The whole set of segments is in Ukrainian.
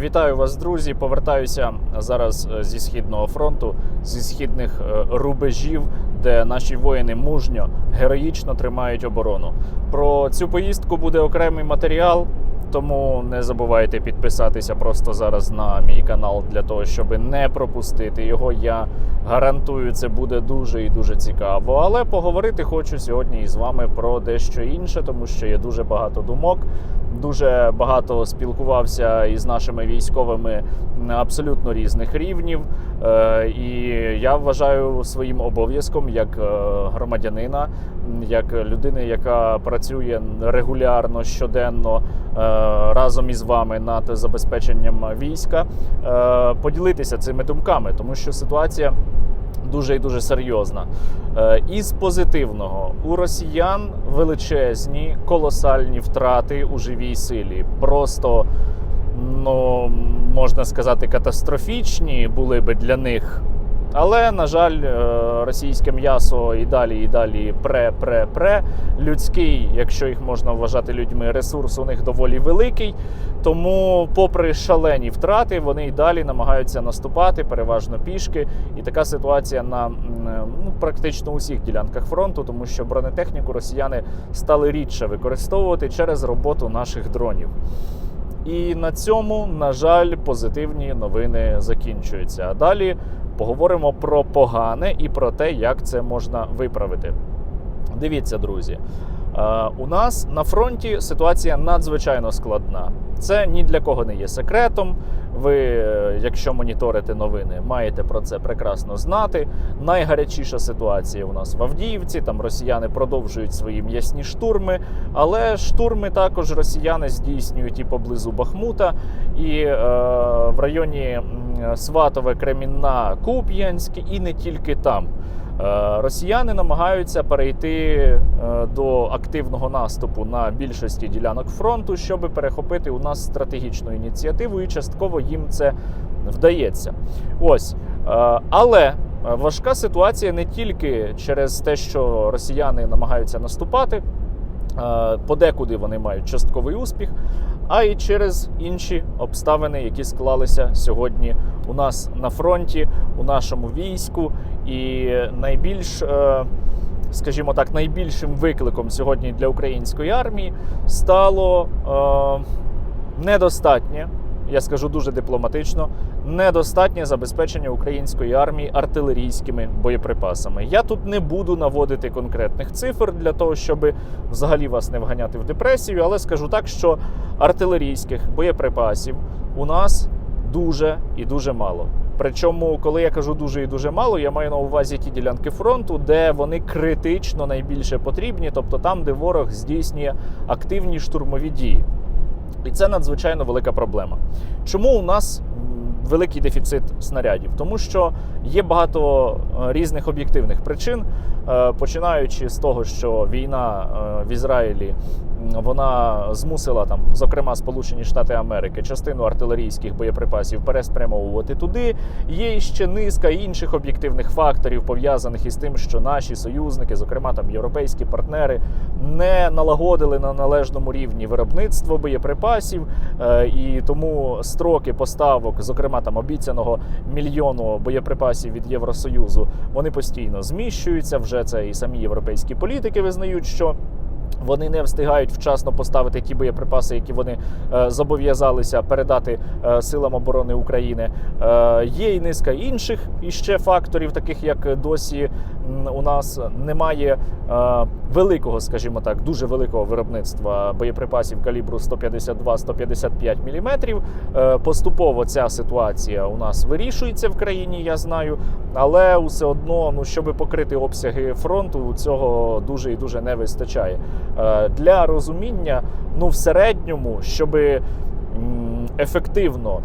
Вітаю вас, друзі. Повертаюся зараз е, зі східного фронту, зі східних е, рубежів, де наші воїни мужньо, героїчно тримають оборону. Про цю поїздку буде окремий матеріал, тому не забувайте підписатися просто зараз на мій канал для того, щоб не пропустити його. Я гарантую, це буде дуже і дуже цікаво. Але поговорити хочу сьогодні із вами про дещо інше, тому що є дуже багато думок. Дуже багато спілкувався із нашими військовими на абсолютно різних рівнів. Е, І я вважаю своїм обов'язком як е, громадянина, як людини, яка працює регулярно щоденно е, разом із вами над забезпеченням війська, е, поділитися цими думками, тому що ситуація дуже і дуже серйозна. Е, Із позитивного у росіян величезні колосальні втрати у живій силі. Просто ну можна сказати, катастрофічні були би для них. Але, на жаль, е, російське м'ясо і далі, і далі пре-пре-пре. Людський, якщо їх можна вважати людьми, ресурс у них доволі великий. Тому, попри шалені втрати, вони і далі намагаються наступати, переважно пішки. І така ситуація на ну, практично усіх ділянках фронту, тому що бронетехніку росіяни стали рідше використовувати через роботу наших дронів. І на цьому, на жаль, позитивні новини закінчуються. А далі поговоримо про погане і про те, як це можна виправити. Дивіться, друзі. е, У нас на фронті ситуація надзвичайно складна. Це ні для кого не є секретом. Ви, е, якщо моніторите новини, маєте про це прекрасно знати. Найгарячіша ситуація у нас в Авдіївці. Там росіяни продовжують свої м'ясні штурми, але штурми також росіяни здійснюють і поблизу Бахмута, і е, в районі Сватове, Кремінна, Куп'янськ, і не тільки там. Е, Росіяни намагаються перейти е, до активного наступу на більшості ділянок фронту, щоб перехопити у нас стратегічну ініціативу, і частково їм це вдається. Ось. Е, Але е, важка ситуація не тільки через те, що росіяни намагаються наступати. е, Подекуди вони мають частковий успіх, а й через інші обставини, які склалися сьогодні у нас на фронті, у нашому війську. І найбільш, е, скажімо так, найбільшим викликом сьогодні для української армії стало е, недостатнє, я скажу дуже дипломатично, недостатнє забезпечення української армії артилерійськими боєприпасами. Я тут не буду наводити конкретних цифр для того, щоб взагалі вас не вганяти в депресію, але скажу так, що артилерійських боєприпасів у нас дуже і дуже мало. Причому, коли я кажу дуже і дуже мало, я маю на увазі ті ділянки фронту, де вони критично найбільше потрібні, тобто там, де ворог здійснює активні штурмові дії. І це надзвичайно велика проблема. Чому у нас великий дефіцит снарядів? Тому що є багато е, різних об'єктивних причин, е, починаючи з того, що війна е, в Ізраїлі вона змусила там, зокрема, Сполучені Штати Америки, частину артилерійських боєприпасів переспрямовувати туди. Є ще низка інших об'єктивних факторів, пов'язаних із тим, що наші союзники, зокрема там європейські партнери, не налагодили на належному рівні виробництво боєприпасів, е, і тому строки поставок, зокрема там обіцяного мільйону боєприпасів від Євросоюзу, вони постійно зміщуються. Вже це і самі європейські політики визнають, що. Вони не встигають вчасно поставити ті боєприпаси, які вони е, зобов'язалися передати е, силам оборони України. Е, є і низка інших іще факторів, таких як досі у нас немає е, великого, скажімо так, дуже великого виробництва боєприпасів калібру 152-155 мм. Е, поступово ця ситуація у нас вирішується в країні, я знаю, але все одно, ну щоб покрити обсяги фронту, цього дуже і дуже не вистачає. Е, Для розуміння, ну в середньому, щоб ефективно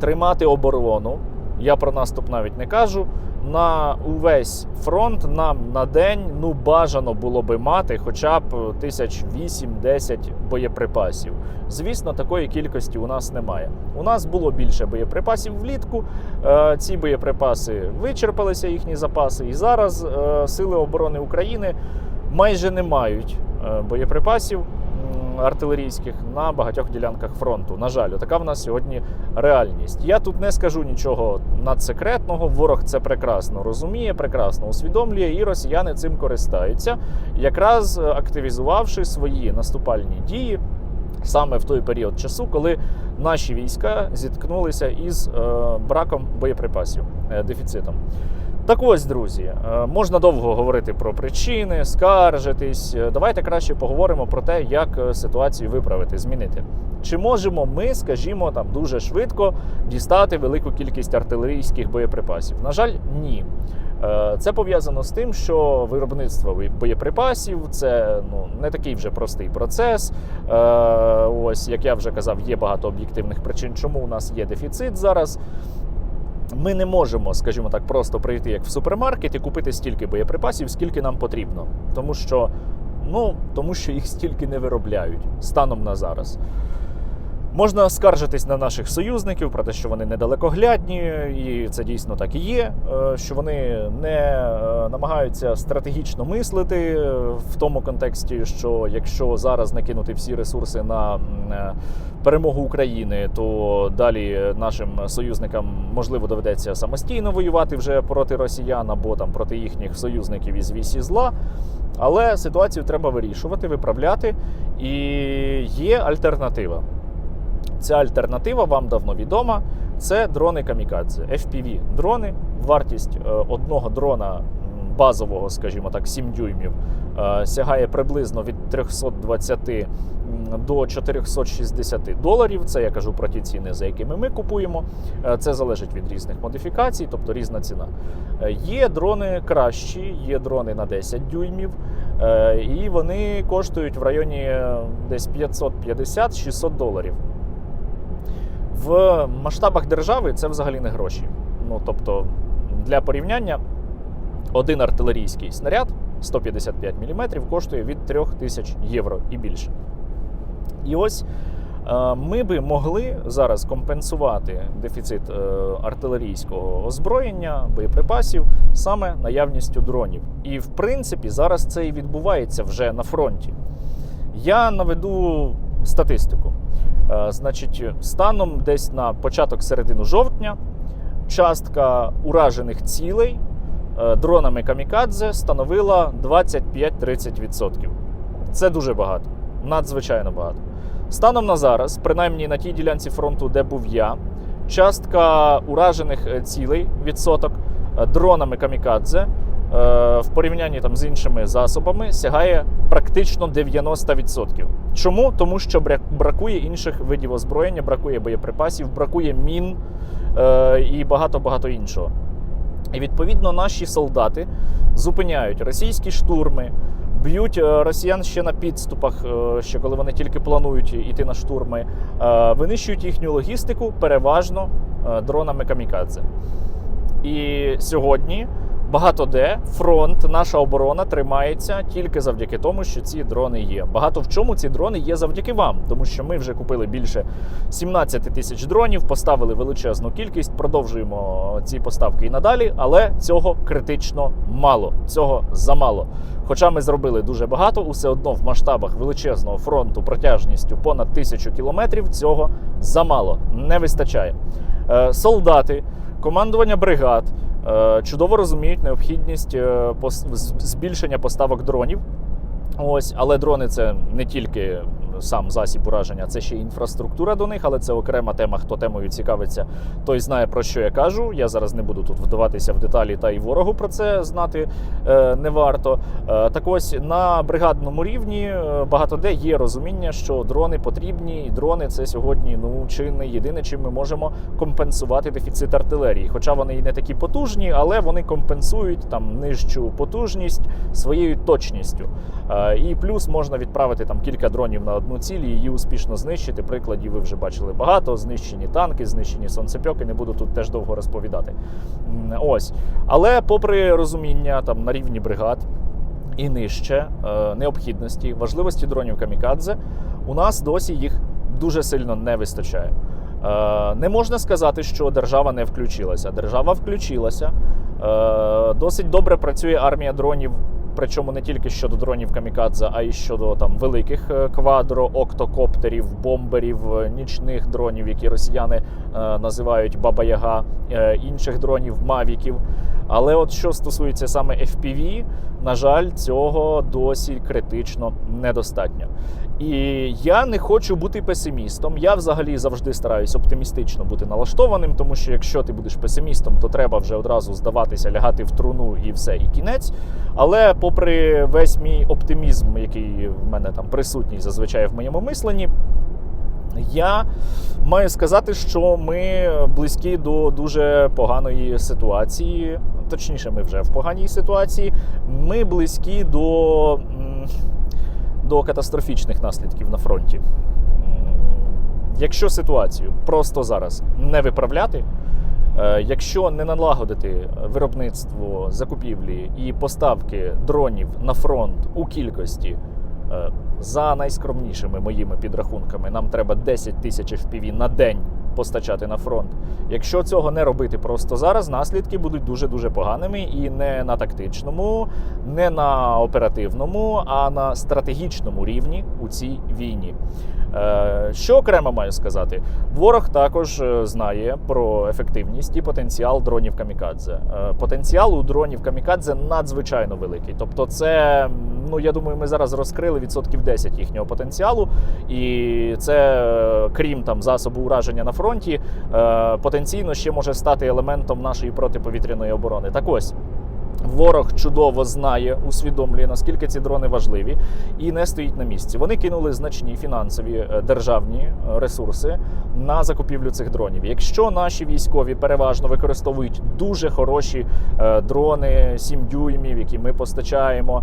тримати оборону, я про наступ навіть не кажу. На увесь фронт нам на день ну бажано було би мати хоча б тисяч 8-10 боєприпасів. Звісно, такої кількості у нас немає. У нас було більше боєприпасів влітку. Е, Ці боєприпаси вичерпалися їхні запаси, і зараз е, сили оборони України майже не мають е, боєприпасів. Артилерійських на багатьох ділянках фронту. На жаль, така в нас сьогодні реальність. Я тут не скажу нічого надсекретного. Ворог це прекрасно розуміє, прекрасно усвідомлює, і росіяни цим користаються, якраз е, активізувавши свої наступальні дії. Саме в той період часу, коли наші війська зіткнулися із е, браком боєприпасів, е, дефіцитом. Так ось, друзі, е, можна довго говорити про причини, скаржитись. Е, Давайте краще поговоримо про те, як е, ситуацію виправити, змінити. Чи можемо ми, скажімо, там дуже швидко дістати велику кількість артилерійських боєприпасів? На жаль, ні. Це пов'язано з тим, що виробництво боєприпасів це ну не такий вже простий процес. Е, Ось як я вже казав, є багато об'єктивних причин, чому у нас є дефіцит зараз. Ми не можемо, скажімо так, просто прийти як в супермаркет і купити стільки боєприпасів, скільки нам потрібно, тому що ну тому що їх стільки не виробляють станом на зараз. Можна скаржитись на наших союзників про те, що вони недалекоглядні, і це дійсно так і є. е, Що вони не е, намагаються стратегічно мислити в тому контексті, що якщо зараз накинути всі ресурси на е, перемогу України, то далі нашим союзникам можливо доведеться самостійно воювати вже проти росіян або там проти їхніх союзників із вісі зла. Але ситуацію треба вирішувати, виправляти, і є альтернатива. Ця альтернатива вам давно відома. Це дрони камікадзе, FPV дрони. Вартість е, одного дрона базового, скажімо так, 7 дюймів, е, сягає приблизно від 320 до 460 доларів. Це я кажу про ті ціни, за якими ми купуємо. Е, Це залежить від різних модифікацій, тобто різна ціна. Є дрони кращі, є дрони на 10 дюймів, і вони коштують в районі десь 550-600 доларів. В масштабах держави це взагалі не гроші. Ну тобто, для порівняння, один артилерійський снаряд 155 мм коштує від 3000 євро і більше. І ось е, ми би могли зараз компенсувати дефіцит е, артилерійського озброєння, боєприпасів саме наявністю дронів. І в принципі зараз це і відбувається вже на фронті. Я наведу статистику. Е, Значить, станом десь на початок середину жовтня частка уражених цілей е, дронами камікадзе становила 25-30%. Це дуже багато, надзвичайно багато. Станом на зараз, принаймні на тій ділянці фронту, де був я, частка уражених е, цілей відсоток дронами камікадзе в порівнянні там з іншими засобами сягає практично 90%. Чому? Тому що бракує інших видів озброєння, бракує боєприпасів, бракує мін е, і багато багато іншого. І відповідно наші солдати зупиняють російські штурми, б'ють е, росіян ще на підступах, е, ще коли вони тільки планують йти на штурми, е, винищують їхню логістику переважно е, дронами камікадзе. І сьогодні багато де фронт, наша оборона тримається тільки завдяки тому, що ці дрони є. Багато в чому ці дрони є завдяки вам, тому що ми вже купили більше 17 тисяч дронів, поставили величезну кількість, продовжуємо ці поставки і надалі, але цього критично мало, цього замало. Хоча ми зробили дуже багато, усе одно в масштабах величезного фронту протяжністю понад тисячу кілометрів цього замало, не вистачає. Е, Солдати, командування бригад чудово розуміють необхідність е, збільшення поставок дронів. Ось, але дрони це не тільки сам засіб ураження, це ще інфраструктура до них, але це окрема тема. Хто темою цікавиться, той знає про що я кажу. Я зараз не буду тут вдаватися в деталі, та й ворогу про це знати е, не варто. Е, так ось на бригадному рівні е, багато де є розуміння, що дрони потрібні, і дрони це сьогодні ну чи не єдине, чим ми можемо компенсувати дефіцит артилерії. Хоча вони і не такі потужні, але вони компенсують там нижчу потужність своєю точністю. І плюс можна відправити там кілька дронів на одну ціль і її успішно знищити. Прикладів ви вже бачили багато. Знищені танки, знищені сонцепьоки. Не буду тут теж довго розповідати. Ось. Але попри розуміння там на рівні бригад і нижче е, необхідності, важливості дронів камікадзе, у нас досі їх дуже сильно не вистачає. Е, Не можна сказати, що держава не включилася. Держава включилася. Е, Досить добре працює армія дронів Причому не тільки щодо дронів камікадзе, а й щодо там великих е, квадро, октокоптерів, бомберів, е, нічних дронів, які росіяни е, називають Баба-Яга, інших дронів, мавіків. Але от що стосується саме FPV, на жаль, цього досі критично недостатньо. І я не хочу бути песимістом. Я взагалі завжди стараюсь оптимістично бути налаштованим, тому що якщо ти будеш песимістом, то треба вже одразу здаватися, лягати в труну і все, і кінець. Але попри весь мій оптимізм, який в мене там присутній зазвичай в моєму мисленні, я маю сказати, що ми близькі до дуже поганої ситуації. Точніше, ми вже в поганій ситуації. Ми близькі до, до катастрофічних наслідків на фронті. Якщо ситуацію просто зараз не виправляти, е, якщо не налагодити виробництво закупівлі і поставки дронів на фронт у кількості, е, за найскромнішими моїми підрахунками, нам треба 10 тисяч FPV на день постачати на фронт. Якщо цього не робити просто зараз, наслідки будуть дуже дуже поганими і не на тактичному, не на оперативному, а на стратегічному рівні у цій війні. Е, Що окремо маю сказати? Ворог також е, знає про ефективність і потенціал дронів камікадзе. Е, Потенціал у дронів камікадзе надзвичайно великий. Тобто, це ну я думаю, ми зараз розкрили відсотків 10 їхнього потенціалу, і це е, крім там засобу ураження на фронті, е, потенційно ще може стати елементом нашої протиповітряної оборони. Так ось. Ворог чудово знає, усвідомлює, наскільки ці дрони важливі, і не стоїть на місці. Вони кинули значні фінансові е, державні е, ресурси на закупівлю цих дронів. Якщо наші військові переважно використовують дуже хороші е, дрони 7 дюймів, які ми постачаємо.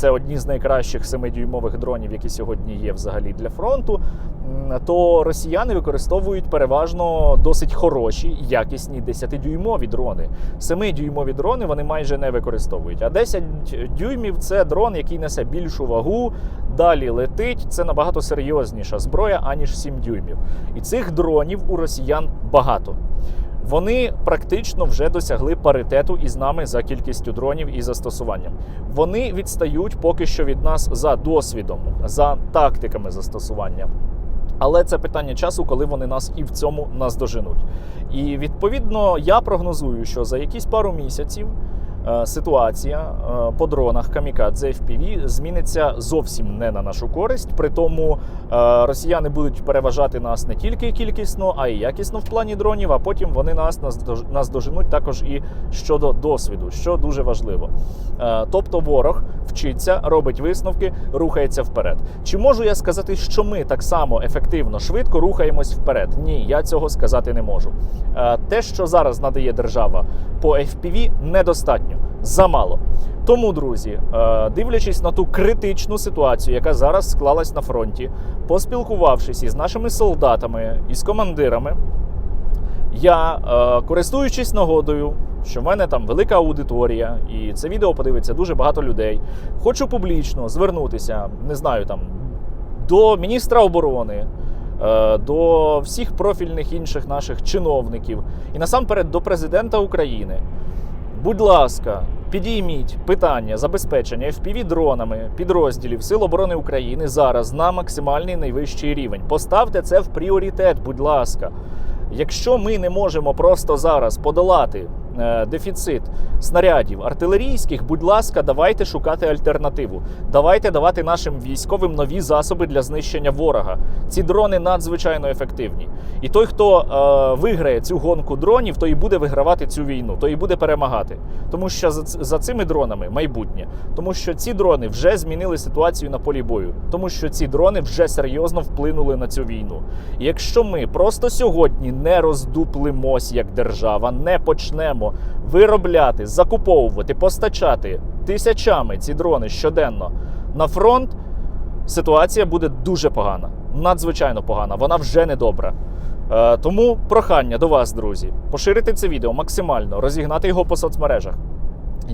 Це одні з найкращих 7-дюймових дронів, які сьогодні є взагалі для фронту. То росіяни використовують переважно досить хороші, якісні 10-дюймові дрони. 7-дюймові дрони вони майже не використовують. А 10 дюймів це дрон, який несе більшу вагу, далі летить. Це набагато серйозніша зброя, аніж 7 дюймів. І цих дронів у росіян багато. Вони практично вже досягли паритету із нами за кількістю дронів і застосуванням. Вони відстають поки що від нас за досвідом, за тактиками застосування. Але це питання часу, коли вони нас і в цьому наздоженуть. І відповідно я прогнозую, що за якісь пару місяців ситуація е, по дронах Камікадзе FPV зміниться зовсім не на нашу користь. При тому е, росіяни будуть переважати нас не тільки кількісно, а й якісно в плані дронів. А потім вони нас наздож- наздоженуть також і щодо досвіду, що дуже важливо. Е, Тобто ворог вчиться, робить висновки, рухається вперед. Чи можу я сказати, що ми так само ефективно, швидко рухаємось вперед? Ні, я цього сказати не можу. Е, Те, що зараз надає держава по FPV, недостатньо, замало. Тому, друзі, е, дивлячись на ту критичну ситуацію, яка зараз склалась на фронті, поспілкувавшись із нашими солдатами, із командирами, я, е, користуючись нагодою, що в мене там велика аудиторія, і це відео подивиться дуже багато людей. Хочу публічно звернутися, не знаю, там до міністра оборони, е, до всіх профільних інших наших чиновників і насамперед до президента України. Будь ласка, підійміть питання забезпечення fpv дронами підрозділів Сил оборони України зараз на максимальний найвищий рівень. Поставте це в пріоритет, будь ласка. Якщо ми не можемо просто зараз подолати дефіцит снарядів артилерійських, будь ласка, давайте шукати альтернативу. Давайте давати нашим військовим нові засоби для знищення ворога. Ці дрони надзвичайно ефективні. І той, хто е, виграє цю гонку дронів, той і буде вигравати цю війну, той і буде перемагати. Тому що за, за цими дронами майбутнє. Тому що ці дрони вже змінили ситуацію на полі бою. Тому що ці дрони вже серйозно вплинули на цю війну. І якщо ми просто сьогодні не роздуплимось як держава, не почнемо виробляти, закуповувати, постачати тисячами ці дрони щоденно на фронт, ситуація буде дуже погана, надзвичайно погана. Вона вже не добра. Е, Тому прохання до вас, друзі, поширити це відео максимально, розігнати його по соцмережах.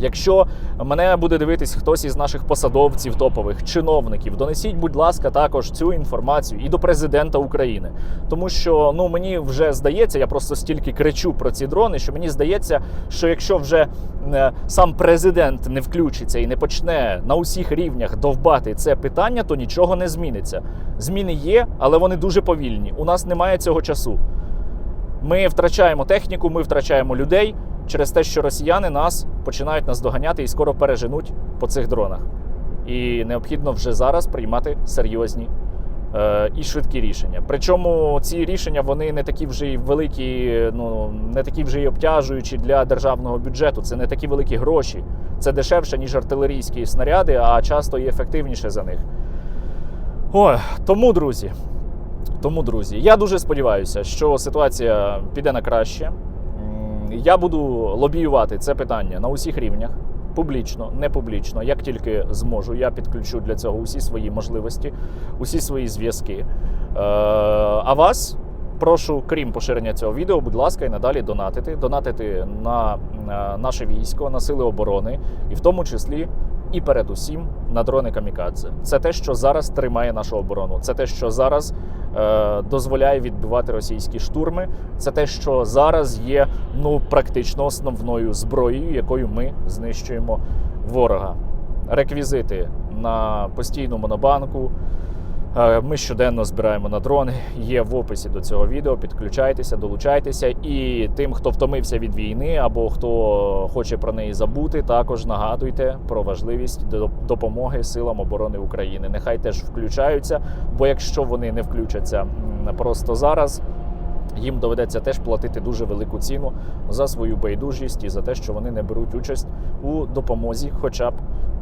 Якщо мене буде дивитись хтось із наших посадовців топових чиновників, донесіть, будь ласка, також цю інформацію і до президента України. Тому що ну мені вже здається, я просто стільки кричу про ці дрони, що мені здається, що якщо вже е, сам президент не включиться і не почне на усіх рівнях довбати це питання, то нічого не зміниться. Зміни є, але вони дуже повільні. У нас немає цього часу. Ми втрачаємо техніку, ми втрачаємо людей через те, що росіяни нас починають наздоганяти і скоро переженуть по цих дронах. І необхідно вже зараз приймати серйозні е, і швидкі рішення. Причому ці рішення вони не такі вже й великі, ну не такі вже й обтяжуючі для державного бюджету. Це не такі великі гроші. Це дешевше, ніж артилерійські снаряди, а часто і ефективніше за них. Ой, тому, друзі, тому, друзі, я дуже сподіваюся, що ситуація піде на краще. Я буду лобіювати це питання на усіх рівнях. Публічно, не публічно, як тільки зможу. Я підключу для цього усі свої можливості, усі свої зв'язки. Е, а вас прошу, крім поширення цього відео, будь ласка, і надалі донатити. Донатити на е, наше військо, на сили оборони, і в тому числі і передусім на дрони камікадзе. Це те, що зараз тримає нашу оборону. Це те, що зараз дозволяє відбивати російські штурми. Це те, що зараз є ну практично основною зброєю, якою ми знищуємо ворога. Реквізити на постійну монобанку. Е, Ми щоденно збираємо на дрони. Є в описі до цього відео. Підключайтеся, долучайтеся. І тим, хто втомився від війни або хто хоче про неї забути, також нагадуйте про важливість до- допомоги силам оборони України. Нехай теж включаються, бо якщо вони не включаться просто зараз. Їм доведеться теж платити дуже велику ціну за свою байдужість і за те, що вони не беруть участь у допомозі, хоча б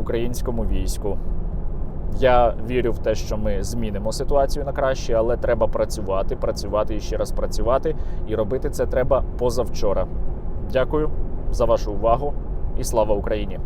українському війську. Я вірю в те, що ми змінимо ситуацію на краще, але треба працювати, працювати і ще раз працювати. І робити це треба позавчора. Дякую за вашу увагу і слава Україні!